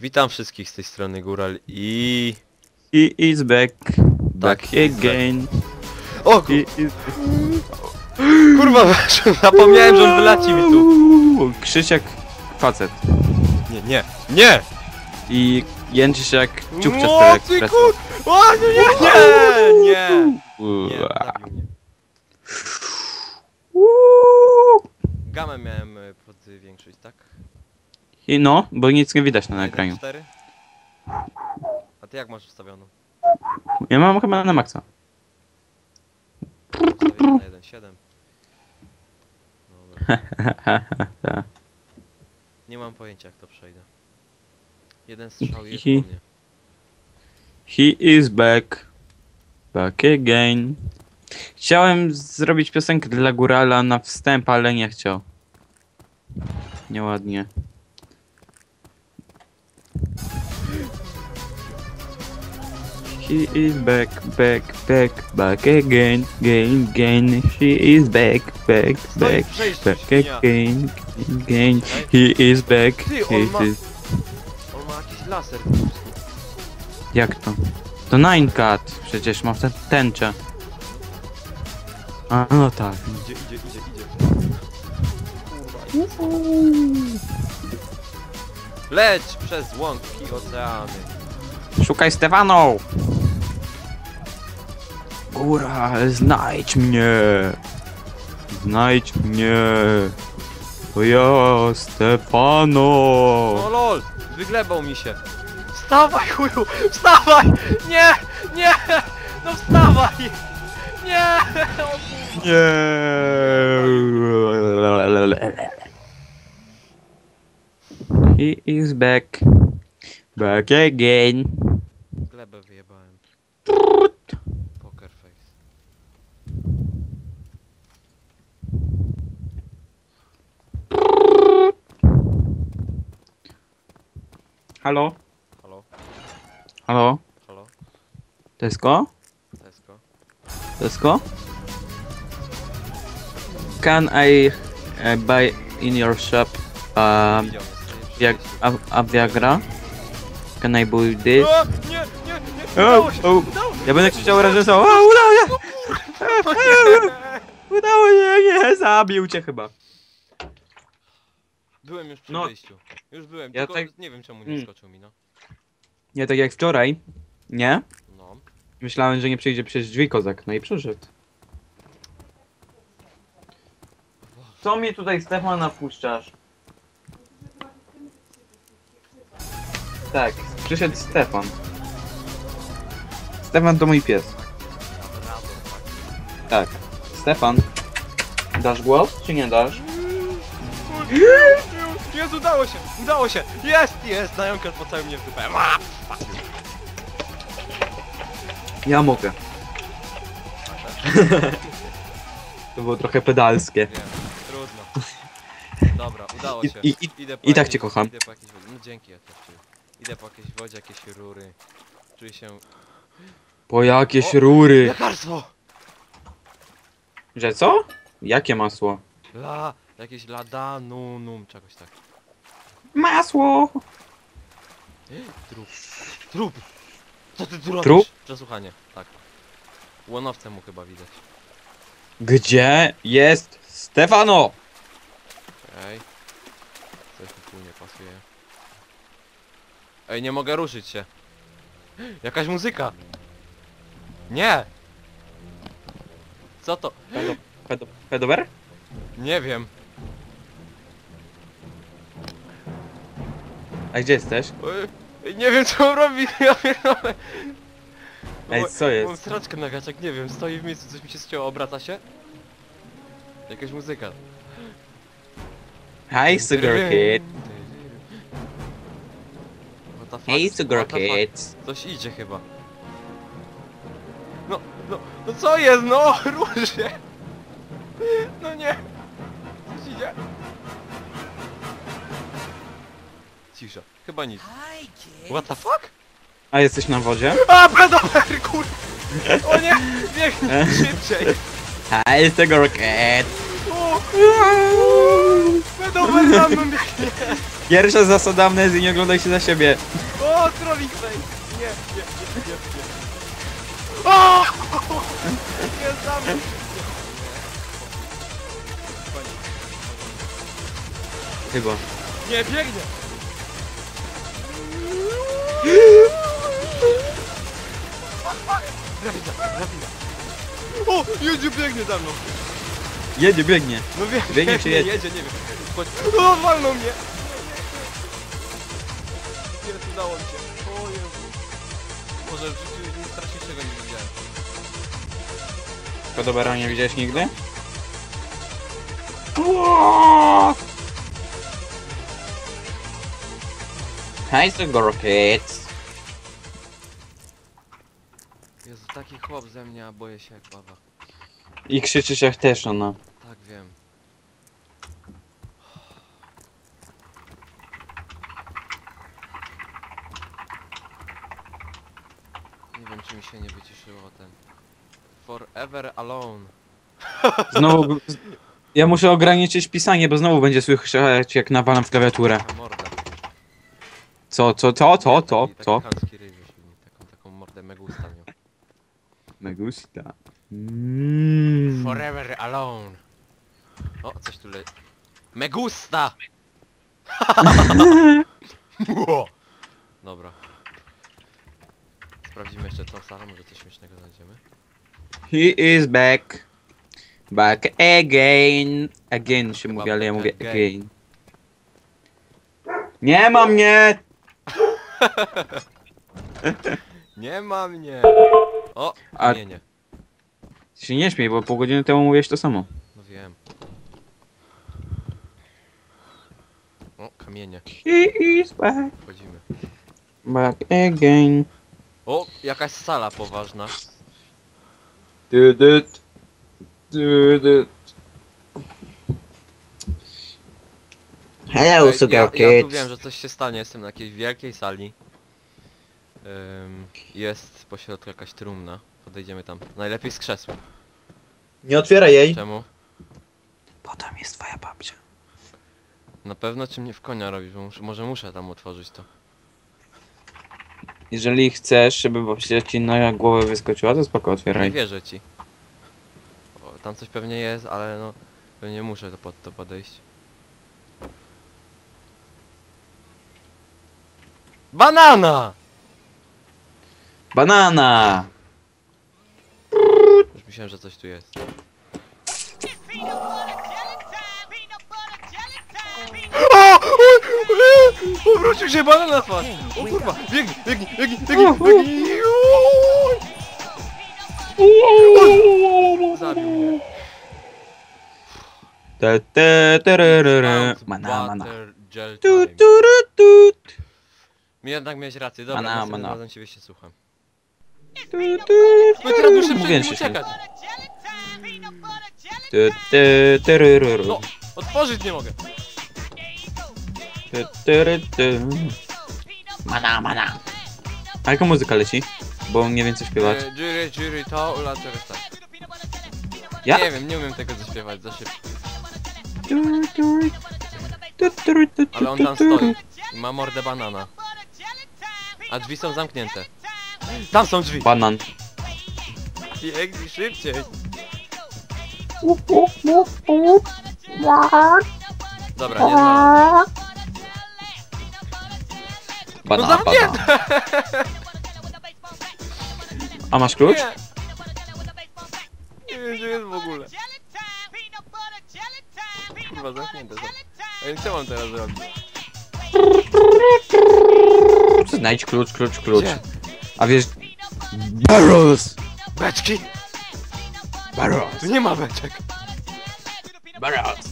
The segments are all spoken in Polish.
Witam wszystkich z tej strony Góral i... He is back. Back is again. O He ku- is... kurwa, zapomniałem, że on wyleci mi tu. Krzysiek facet. Nie, nie, nie! I jęczysz jak ciupcia z Teleekspresu. kur... O, nie, nie, nie, nie! Nie. Gamę miałem pod y, większość, tak? I no, bo nic nie widać na nagraniu. 4. A ty jak masz ustawioną? Ja mam chyba na maksa. Ustawiłem na 1.7. Dobra. Nie mam pojęcia jak to przejdę. Jeden strzał i jest po Hi. mnie. He is back. Back again. Chciałem zrobić piosenkę dla Górala na wstęp, ale nie chciał. Nieładnie. He is back, back, back, back again, again, again. He is back, back, back, back again, again. He is back. Ty, He on ma- is... On ma jakiś laser. Jak to? To Nine Cat. Przecież ma tę tęczę. A, no tak. Idzie, idzie, idzie, idzie. Kurwa, Leć przez łąki oceany. Szukaj Stefano! Góra, znajdź mnie! Znajdź mnie! To ja, Stefano! No lol, wyglebał mi się. Wstawaj chuju, wstawaj! Nie, nie, no wstawaj! Nie! O kurwa. Nie! He is back. Back again. Glebę wyjebałem. Poker face. Halo? Halo, Halo? halo, Tesco? Tesco. Tesco? Can I uh, buy in your shop um, a, a Viagra? Can I buy this? O, nie, nie, nie, udało się, udało się. Ja będę krzyczał razem z O, udało się! Udało się, nie, zabił cię chyba. Byłem już przy No. wejściu. Już byłem, Ja tylko tak- nie wiem czemu nie Mm. skoczył mi, no. Nie tak jak wczoraj, nie? No. Myślałem, że nie przejdzie przez drzwi kozak, no i przeszedł. Co mi tutaj Stefana puszczasz? Tak, przyszedł Stefan. Stefan to mój pies. Tak. Stefan. Dasz głos, czy nie dasz? Jest, udało się, udało się! Jest, jest! Znajomka po całym mnie w dupę. Ma! Ja mogę. to było trochę pedalskie. Nie, trudno. Dobra, udało I- się. i- i- Idę po i tak cię kocham. Idę po. No dzięki, ja też cię. Idę po jakiejś wodzie, jakieś rury. Czuję się... Po jakieś O! rury. Lekarstwo! Że co? Jakie masło? La... Jakieś ladanum, czegoś tak. Masło! Trup. Trup! Co ty tu robisz? Trup? Przesłuchanie, tak. Łonowce mu chyba widać. Gdzie jest Stefano? Ej. Coś mi tu nie pasuje. Ej, nie mogę ruszyć się. Jakaś muzyka. Nie! Co to? Pedo, pedo, pedower? Nie wiem. A gdzie jesteś? Ej, Nie wiem co on robi, ja pierdolę. Ej, Bo- co Mam jest? straczkę na gaciach, nie wiem, stoi w miejscu, coś mi się ścięło, obraca się? Jakaś muzyka. Hi, sugar kid. What the fuck? Hey, sugar What the fuck? Coś idzie chyba. No, no, no co jest, no, się. No nie. Coś idzie. Cisza, chyba nic. What the fuck? A jesteś na wodzie? A, pedofer, kur... O nie, biegnij szybciej. Hi, sugar kid. Będą za mną biegnie. Pierwsza zasada amnezji, nie oglądaj się za siebie. O, trolling face! Nie, nie, nie, nie, nie. O! Nie za mną. Chyba. Nie, biegnie! Drabina, drabina. O, jedzie, biegnie za mną. Jedzie, biegnie. No wiem, Biegnie czy jedzie? jedzie, nie wiem. Chodź. O, walnął mnie. Jest, udało mi się. O Jezu. Może w życiu nic straszniejszego nie widziałem. Podobera nie widziałeś nigdy? Hej, Sugor Kids. Jezu, taki chłop ze mnie, a boję się jak baba. I krzyczysz jak też ona. Tak wiem. Nie wiem czy mi się nie wyciszyło ten. Forever alone. Znowu... Ja muszę ograniczyć pisanie, bo znowu będzie słychać jak nawalam w klawiaturę. Morda. Co, co, co, co, co, Taki- co? Taki chamski ryj wyszli mi, taką, taką mordę megusta miał. Megusta. Mm. Forever alone. O, coś tu le... Megusta! Ło. Dobra. Sprawdzimy jeszcze tą salę, może coś śmiesznego znajdziemy. He is back. Back again. Again się Chyba mówi, ale ja mówię again. again. Nie ma mnie! Nie ma mnie! O, A- nie, nie. Ty się nie śmiej, bo pół godziny temu mówiłeś to samo. No wiem. O, kamienie. He is back. Wchodzimy. Back again. O, jakaś sala poważna. Du, du. Hello, Ej, Sugar ja, ja tu Kids. wiem, że coś się stanie. Jestem na jakiejś wielkiej sali. Ym, jest po środku jakaś trumna. Podejdziemy tam. Najlepiej z krzesłem. Nie otwieraj jej. Czemu? Potem jest twoja babcia. Na pewno czy mnie w konia robisz, bo muszę, może muszę tam otworzyć to. Jeżeli chcesz, żeby babcia ci na głowę wyskoczyła, to spoko, Nie otwieraj. wierzę ci. O, tam coś pewnie jest, ale no... Pewnie muszę to pod to podejść. Banana! Banana! Myślałem, że coś tu jest. O! Powrócił się banan na twarz! O kurwa! Biegnij, biegnij, biegnij, biegnij, biegnij! Oj! Zabił mnie. Te, te, tererere. Mana, mana. butter gel Tu, time. tu, ru, tu. Mi jednak miałeś rację, dobra, Mana, następnym mana. razem ciebie się słucham. Tu, tu, No i teraz muszę Mówiłem, przed nim się- uciekać. Tu, tu, tererere. No, otworzyć nie mogę. Tu, tu, tu. Mana, mana. A jaka muzyka leci? Bo nie wiem co śpiewać. E, Jury, jury, to, ula, czegoś tak. Ja? Nie wiem, nie umiem tego zaśpiewać za szybko. Ale on tam stoi. I ma mordę banana. A drzwi są zamknięte. Tam są drzwi. Banan. Biegnij szybciej. Dobra, nie znalazłem. Banan, No zamknięte! banan. A masz klucz? Nie. Nie wiem, gdzie jest w ogóle. Kurwa, zamknięte są. Ej, co mam teraz zrobić? Znajdź klucz, klucz, klucz. Gdzie? A wiesz... Barrels! Beczki? Barrels! Tu nie ma beczek. Barrels!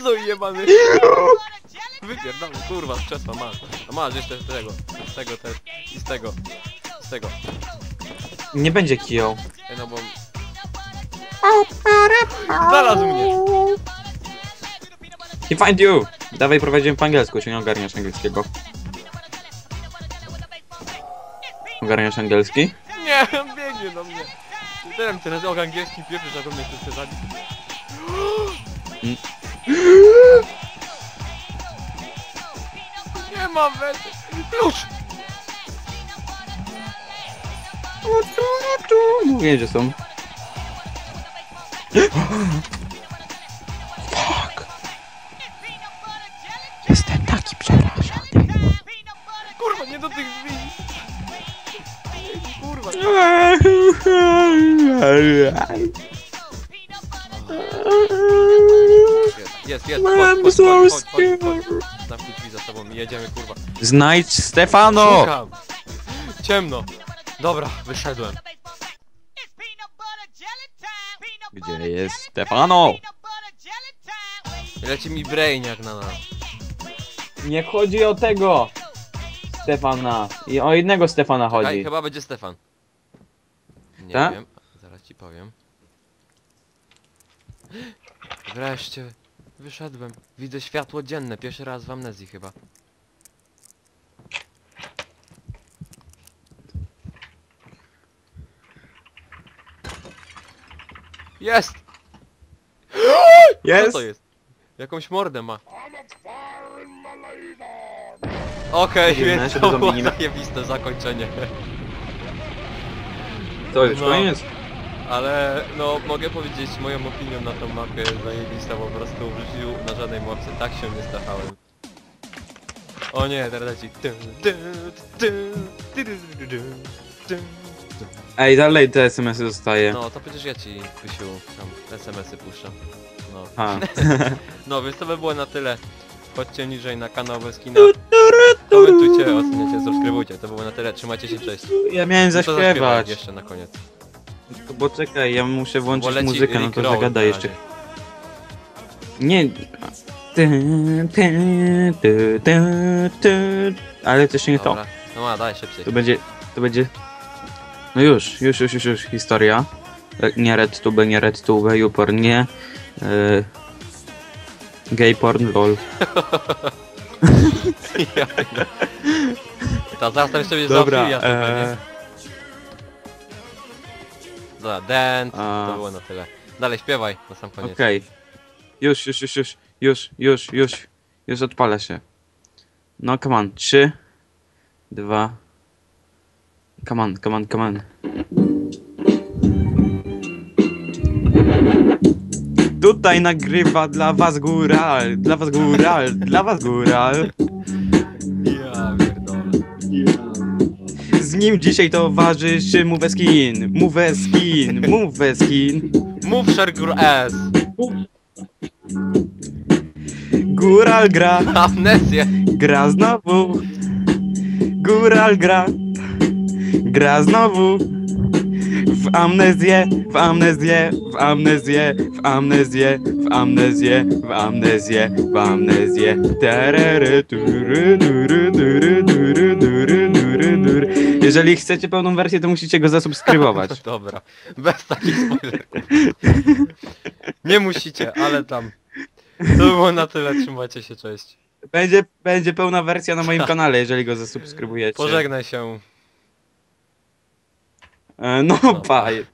Stoi jebany. Wypierdolę, kurwa, z krzesła masz. A masz jeszcze z tego, z tego też. I z tego. Z tego. Nie będzie kiją. Ej, no bo... Znalazł mnie. He find you! Dawaj, prowadzimy po angielsku, czy nie ogarniasz angielskiego. Ogarniasz angielski? Nie, on biegnie do mnie. Teraz teraz o angielskim pieprzysz, a do mnie chce zabić. Nie ma wety. Klucz! Mówię, że są. Jest, jest, jest. Mam Chodź, chodź, chodź, chodź, so chodź, chodź. Zamknij drzwi za sobą i jedziemy, kurwa. Znajdź Stefano! Szukam. Ciemno. Dobra, wyszedłem. Gdzie jest Stefano? Leci mi brainiak na nas. Nie chodzi o tego Stefana. I o jednego Stefana Czekaj, chodzi. chyba będzie Stefan. Nie Tak? wiem, zaraz ci powiem. Wreszcie, wyszedłem. Widzę światło dzienne, pierwszy raz w amnezji chyba. Jest! Co to jest? Jakąś mordę ma. Okej, Wiemy, więc to było zajebiste zakończenie. To już No. koniec. Ale no mogę powiedzieć moją opinią na tą mapę zajebista, po prostu w życiu na żadnej mapce tak się nie stachałem. O nie, teraz leci. Ej, dalej te SMS-y zostaje. No to przecież ja ci Kysiu tam SMS-y puszczam. No. A. no więc to by było na tyle. Chodźcie niżej na kanał Weskina. Komentujcie, oceniajcie, subskrybujcie. To było na tyle. Trzymajcie się, cześć. Ja miałem No to zaśpiewaj zaśpiewać. jeszcze na koniec. Bo czekaj, ja muszę Bo włączyć leci muzykę, no Rick to Roll zagada na jeszcze. razie. Nie. Ty, ty, ty, ty, ty. Ale to się nie to. Dobra. No a daj szybciej. To będzie, to będzie... No już, już, już, już, już, historia. E, Nie RedTube, nie RedTube, YouPorn, nie. E, gay porn, lol. Ja. Ta zaraz tam będzie Dobra, załatwił, ja e, nie? Dobra, A. to było na tyle. Dalej śpiewaj na sam koniec. okej. Już, już, już, już, już, już, już, już odpala się. No, come on, trzy, dwa, come on, come on, come on. Tutaj nagrywa dla was góral, dla was góral, dla was góral. Ja pierdolę. Z nim dzisiaj towarzyszy Móweskin, Móweskin, Móweskin. Mów Shergur S! Góral gra, Amnezję! gra znowu. Góral gra, gra znowu. W amnezję, w amnezję, w amnezję, w amnezję, w amnezję, w amnezję, w amnezję. Terery, tury, tury, tury, tury, tury, tury, tury. Jeżeli chcecie pełną wersję, to musicie go zasubskrybować. Dobra, bez takich. Nie musicie, ale tam. To było na tyle, trzymajcie się, cześć. Będzie, będzie pełna wersja na moim kanale, jeżeli go zasubskrybujecie. Pożegnaj się. E, No, bye.